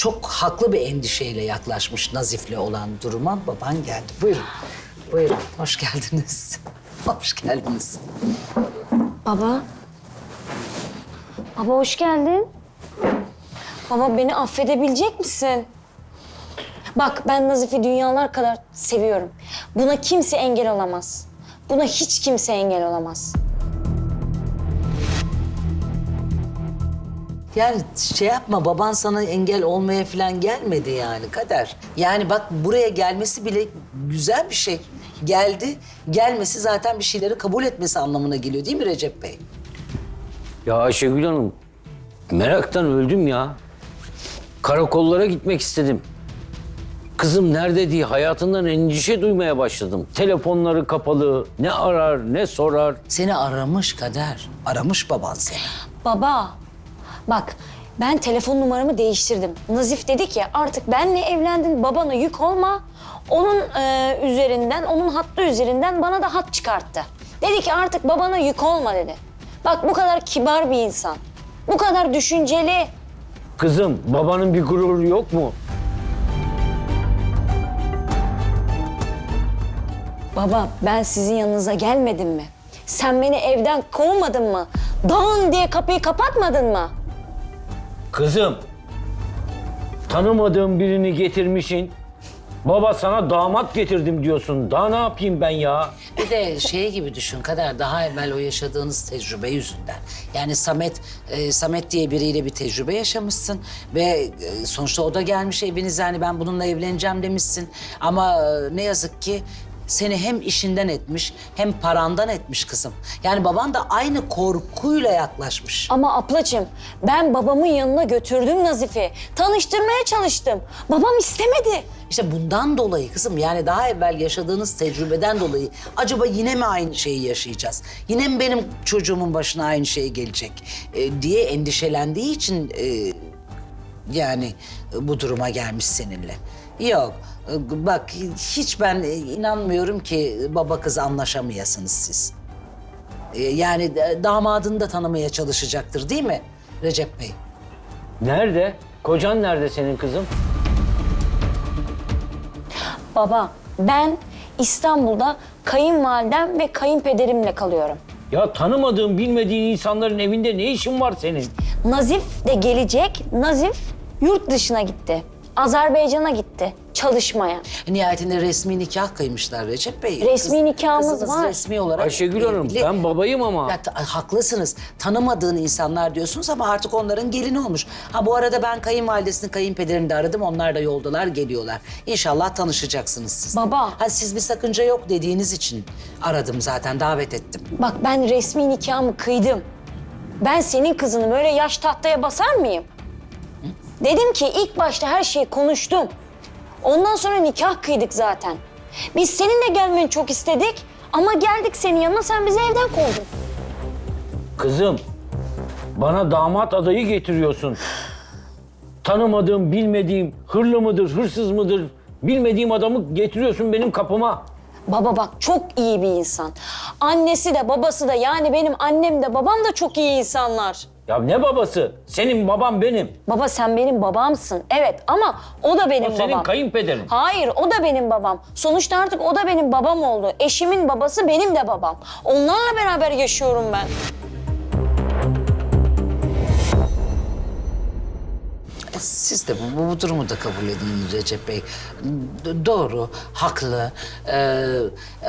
çok haklı bir endişeyle yaklaşmış Nazif'le olan duruma. Baban geldi. Buyurun. Buyurun. Hoş geldiniz. Hoş geldiniz. Baba. Baba hoş geldin. Baba beni affedebilecek misin? Bak ben Nazif'i dünyalar kadar seviyorum. Buna kimse engel olamaz. Buna hiç kimse engel olamaz. Yani şey yapma baban sana engel olmaya falan gelmedi yani kader. Yani bak buraya gelmesi bile güzel bir şey. Geldi. Gelmesi zaten bir şeyleri kabul etmesi anlamına geliyor değil mi Recep Bey? Ya Ayşegül Hanım, meraktan öldüm ya. Karakollara gitmek istedim. Kızım nerede diye hayatından endişe duymaya başladım. Telefonları kapalı, ne arar ne sorar. Seni aramış kader. Aramış baban seni. Baba bak ben telefon numaramı değiştirdim. Nazif dedi ki artık benle evlendin babana yük olma. Onun e, üzerinden, onun hattı üzerinden bana da hat çıkarttı. Dedi ki artık babana yük olma dedi. Bak bu kadar kibar bir insan. Bu kadar düşünceli. Kızım babanın bir gururu yok mu? Baba ben sizin yanınıza gelmedim mi? Sen beni evden kovmadın mı? Dağın diye kapıyı kapatmadın mı? Kızım, tanımadığım birini getirmişin. Baba sana damat getirdim diyorsun. Daha ne yapayım ben ya? Bir de şey gibi düşün kader daha evvel o yaşadığınız tecrübe yüzünden. Yani Samet, e, Samet diye biriyle bir tecrübe yaşamışsın ve e, sonuçta o da gelmiş evinize hani ben bununla evleneceğim demişsin. Ama e, ne yazık ki seni hem işinden etmiş hem parandan etmiş kızım. Yani baban da aynı korkuyla yaklaşmış. Ama ablacığım ben babamın yanına götürdüm Nazif'i. Tanıştırmaya çalıştım. Babam istemedi. İşte bundan dolayı kızım yani daha evvel yaşadığınız tecrübeden dolayı acaba yine mi aynı şeyi yaşayacağız? Yine mi benim çocuğumun başına aynı şey gelecek e, diye endişelendiği için e, yani e, bu duruma gelmiş seninle. Yok bak hiç ben inanmıyorum ki baba kız anlaşamayasınız siz. E, yani damadını da tanımaya çalışacaktır değil mi Recep Bey? Nerede? Kocan nerede senin kızım? Baba ben İstanbul'da kayınvalidem ve kayınpederimle kalıyorum. Ya tanımadığın, bilmediğin insanların evinde ne işin var senin? Nazif de gelecek. Nazif yurt dışına gitti. Azerbaycan'a gitti çalışmaya. Nihayetinde resmi nikah kıymışlar Recep Bey. Resmi nikahımız kızınız var. resmi olarak Ayşegül Hanım, evli. ben babayım ama. Ya, ta- haklısınız. Tanımadığın insanlar diyorsunuz ama artık onların gelini olmuş. Ha bu arada ben kayınvalidesini, kayınpederini de aradım. Onlar da yoldalar, geliyorlar. İnşallah tanışacaksınız siz. Baba. Ha siz bir sakınca yok dediğiniz için aradım zaten, davet ettim. Bak ben resmi nikahımı kıydım. Ben senin kızını böyle yaş tahtaya basar mıyım? Dedim ki ilk başta her şeyi konuştum. Ondan sonra nikah kıydık zaten. Biz seninle gelmeni çok istedik ama geldik senin yanına sen bizi evden kovdun. Kızım, bana damat adayı getiriyorsun. Tanımadığım, bilmediğim, hırlı mıdır, hırsız mıdır, bilmediğim adamı getiriyorsun benim kapıma. Baba bak çok iyi bir insan. Annesi de babası da yani benim annem de babam da çok iyi insanlar. Ya ne babası? Senin babam benim. Baba sen benim babamsın. Evet ama o da benim O senin babam. kayınpederin. Hayır o da benim babam. Sonuçta artık o da benim babam oldu. Eşimin babası benim de babam. Onlarla beraber yaşıyorum ben. Siz de bu, bu durumu da kabul edin Recep Bey. Doğru, haklı. Ee,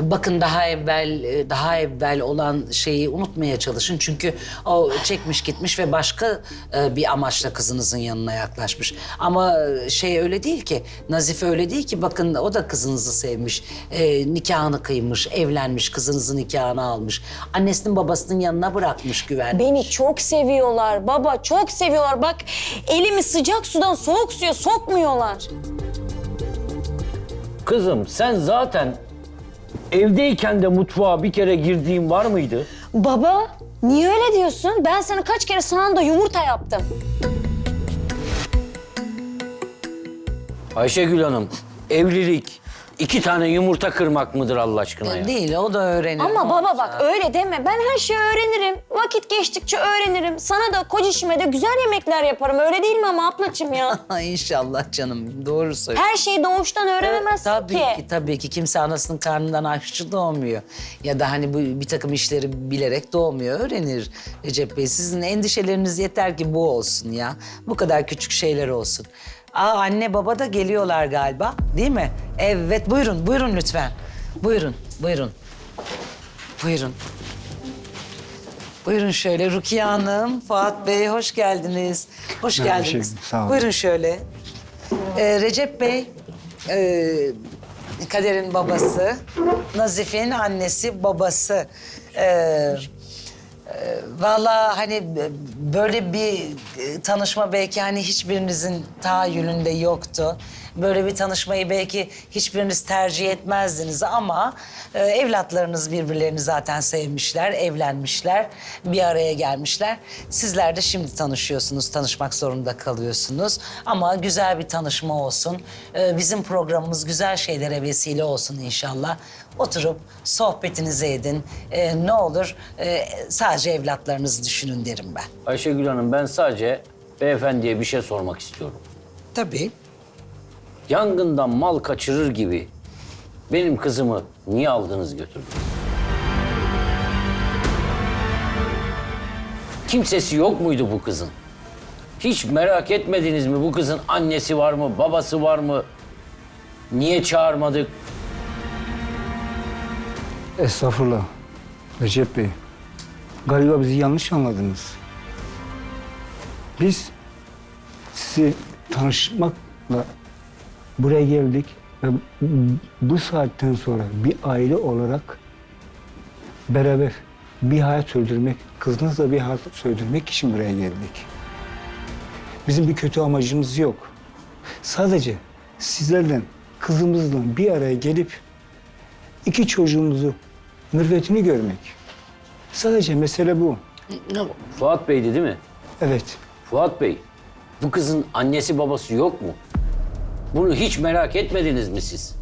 bakın daha evvel daha evvel olan şeyi unutmaya çalışın. Çünkü o çekmiş gitmiş ve başka e, bir amaçla kızınızın yanına yaklaşmış. Ama şey öyle değil ki, Nazife öyle değil ki. Bakın o da kızınızı sevmiş, e, nikahını kıymış, evlenmiş, kızınızın nikahını almış. Annesinin babasının yanına bırakmış güven. Beni çok seviyorlar baba çok seviyorlar. Bak elimi sıcak sudan soğuk suya sokmuyorlar. Kızım sen zaten evdeyken de mutfağa bir kere girdiğin var mıydı? Baba niye öyle diyorsun? Ben sana kaç kere sahanda yumurta yaptım. Ayşegül Hanım, evlilik, iki tane yumurta kırmak mıdır Allah aşkına ya? Değil o da öğrenir. Ama baba bak öyle deme. Ben her şeyi öğrenirim. Vakit geçtikçe öğrenirim. Sana da kocişime de güzel yemekler yaparım. Öyle değil mi ama ablacığım ya? Ay İnşallah canım doğru söylüyorsun. Her şeyi doğuştan öğrenemezsin Tabii ki. ki tabii ki kimse anasının karnından aşçı doğmuyor. Ya da hani bu bir takım işleri bilerek doğmuyor. Öğrenir Recep Bey. Sizin endişeleriniz yeter ki bu olsun ya. Bu kadar küçük şeyler olsun. Aa anne baba da geliyorlar galiba değil mi? Evet buyurun buyurun lütfen. Buyurun buyurun. Buyurun. Buyurun şöyle Rukiye Hanım, Fuat Bey hoş geldiniz. Hoş Merhaba geldiniz. şefim, sağ olun. Buyurun şöyle. Ee, Recep Bey, e, Kader'in babası, Nazif'in annesi, babası. Ee, e, Vallahi hani böyle bir e, tanışma belki hani hiçbirinizin tahayyülünde yoktu. Böyle bir tanışmayı belki hiçbiriniz tercih etmezdiniz ama e, evlatlarınız birbirlerini zaten sevmişler, evlenmişler, bir araya gelmişler. Sizler de şimdi tanışıyorsunuz, tanışmak zorunda kalıyorsunuz. Ama güzel bir tanışma olsun. E, bizim programımız güzel şeylere vesile olsun inşallah. Oturup sohbetinizi edin. E, ne olur e, sadece evlatlarınızı düşünün derim ben. Ayşegül Hanım ben sadece beyefendiye bir şey sormak istiyorum. Tabii. Yangından mal kaçırır gibi benim kızımı niye aldınız götürdünüz? Kimsesi yok muydu bu kızın? Hiç merak etmediniz mi bu kızın annesi var mı, babası var mı? Niye çağırmadık? Estağfurullah. Recep Bey. Galiba bizi yanlış anladınız. Biz sizi tanışmakla buraya geldik ve bu saatten sonra bir aile olarak beraber bir hayat sürdürmek, kızınızla bir hayat sürdürmek için buraya geldik. Bizim bir kötü amacımız yok. Sadece sizlerden, kızımızla bir araya gelip iki çocuğumuzu mürvetini görmek. Sadece mesele bu. Fuat Bey'di değil mi? Evet. Fuat Bey, bu kızın annesi babası yok mu? Bunu hiç merak etmediniz mi siz?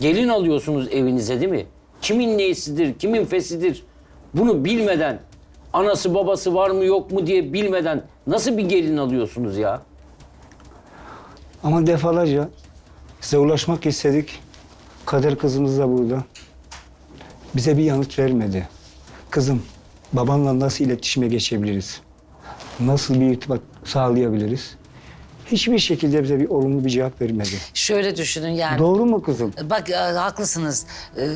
Gelin alıyorsunuz evinize değil mi? Kimin neysidir, kimin fesidir? Bunu bilmeden, anası babası var mı yok mu diye bilmeden nasıl bir gelin alıyorsunuz ya? Ama defalarca size ulaşmak istedik. Kader kızımız da burada. Bize bir yanıt vermedi. Kızım, babanla nasıl iletişime geçebiliriz? Nasıl bir irtibat sağlayabiliriz? Hiçbir şekilde bize bir olumlu bir cevap vermedi. Şöyle düşünün yani. Doğru mu kızım? Bak e, haklısınız e, e,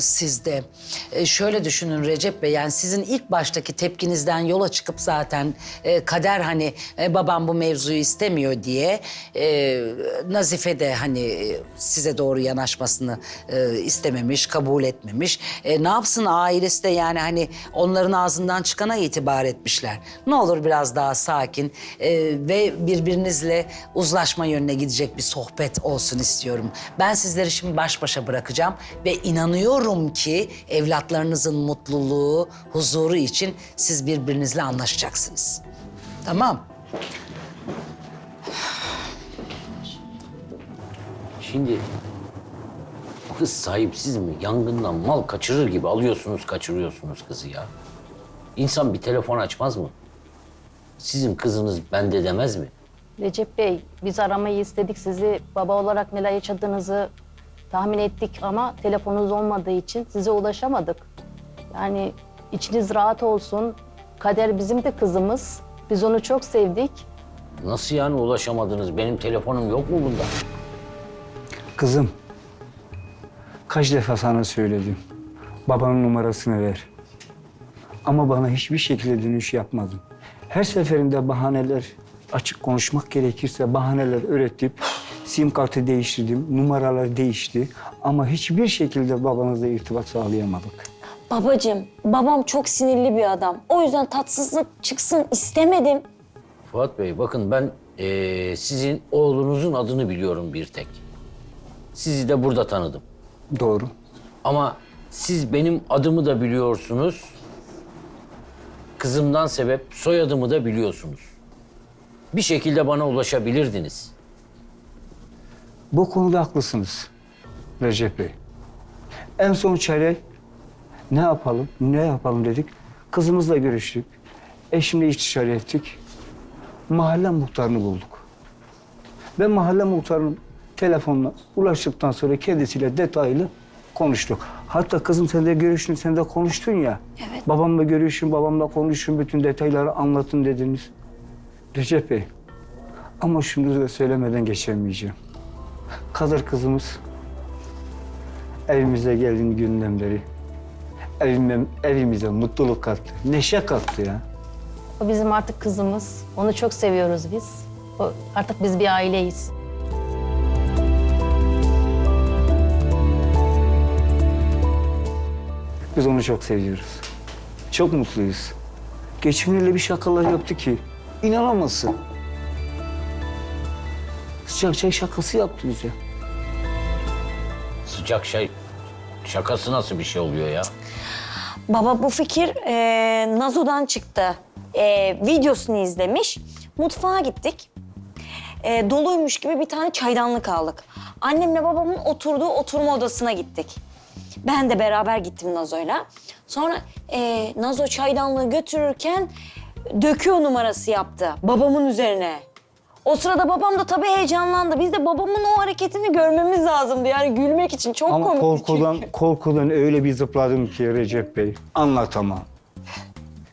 siz de. E, şöyle düşünün Recep Bey yani sizin ilk baştaki tepkinizden yola çıkıp zaten e, kader hani e, babam bu mevzuyu istemiyor diye e, Nazife de hani size doğru yanaşmasını e, istememiş, kabul etmemiş. E, ne yapsın ailesi de yani hani onların ağzından çıkana itibar etmişler. Ne olur biraz daha sakin e, ve birbirinizle uzlaşma yönüne gidecek bir sohbet olsun istiyorum. Ben sizleri şimdi baş başa bırakacağım ve inanıyorum ki evlatlarınızın mutluluğu, huzuru için siz birbirinizle anlaşacaksınız. Tamam. Şimdi kız sahipsiz mi? Yangından mal kaçırır gibi alıyorsunuz, kaçırıyorsunuz kızı ya. İnsan bir telefon açmaz mı? Sizin kızınız bende demez mi? Recep Bey, biz aramayı istedik sizi. Baba olarak neler yaşadığınızı tahmin ettik ama telefonunuz olmadığı için size ulaşamadık. Yani içiniz rahat olsun. Kader bizim de kızımız. Biz onu çok sevdik. Nasıl yani ulaşamadınız? Benim telefonum yok mu bunda? Kızım, kaç defa sana söyledim. Babanın numarasını ver. Ama bana hiçbir şekilde dönüş yapmadın. Her seferinde bahaneler, açık konuşmak gerekirse bahaneler öğretip sim kartı değiştirdim, numaralar değişti. Ama hiçbir şekilde babanızla irtibat sağlayamadık. Babacığım, babam çok sinirli bir adam. O yüzden tatsızlık çıksın istemedim. Fuat Bey bakın ben eee, sizin oğlunuzun adını biliyorum bir tek. Sizi de burada tanıdım. Doğru. Ama siz benim adımı da biliyorsunuz. Kızımdan sebep soyadımı da biliyorsunuz. Bir şekilde bana ulaşabilirdiniz. Bu konuda haklısınız. Recep Bey. En son çare ne yapalım, ne yapalım dedik. Kızımızla görüştük. Eşimle istişare ettik. Mahalle muhtarını bulduk. Ve mahalle muhtarının telefonuna ulaştıktan sonra kendisiyle detaylı konuştuk. Hatta kızım sen de görüştün, sen de konuştun ya. Evet. Babamla görüşün, babamla konuşun, bütün detayları anlatın dediniz. Recep Bey, ama şunu da söylemeden geçemeyeceğim. Kadir kızımız evimize geldiğin günden beri evime, evimize mutluluk kattı, neşe kattı ya. O bizim artık kızımız. Onu çok seviyoruz biz. O, artık biz bir aileyiz. Biz onu çok seviyoruz. Çok mutluyuz. Geçen öyle bir şakalar yaptı ki inanamazsın. Sıcak çay şakası yaptı bize. Sıcak şey şakası nasıl bir şey oluyor ya? Baba bu fikir e, Nazo'dan çıktı. E, videosunu izlemiş. Mutfağa gittik. E, doluymuş gibi bir tane çaydanlık aldık. Annemle babamın oturduğu oturma odasına gittik. Ben de beraber gittim Nazo'yla. Sonra e, Nazo çaydanlığı götürürken döküyor numarası yaptı babamın üzerine. O sırada babam da tabii heyecanlandı. Biz de babamın o hareketini görmemiz lazımdı. Yani gülmek için çok Ama komikti korkudan, çünkü. korkudan öyle bir zıpladım ki Recep Bey. Anlatamam.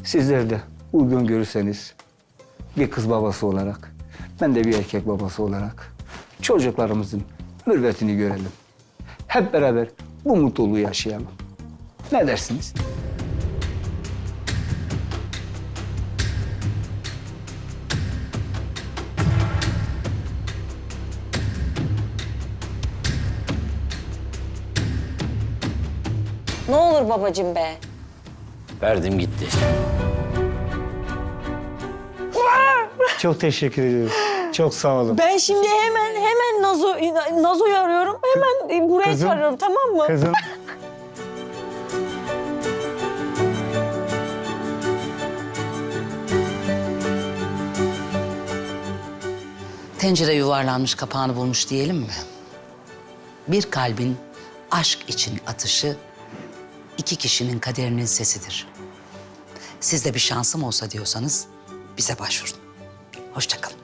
Sizler de uygun görürseniz bir kız babası olarak, ben de bir erkek babası olarak çocuklarımızın mürvetini görelim. Hep beraber bu mutluluğu yaşayalım. Ne dersiniz? Ne olur babacığım be. Verdim gitti. Çok teşekkür ediyorum. Çok sağ olun. Ben şimdi hemen hemen Nazo Nazo'yu arıyorum. Hemen buraya Kızım. çağırıyorum tamam mı? Kızım Tencere yuvarlanmış kapağını bulmuş diyelim mi? Bir kalbin aşk için atışı iki kişinin kaderinin sesidir. Siz de bir şansım olsa diyorsanız bize başvurun. Hoşça kalın.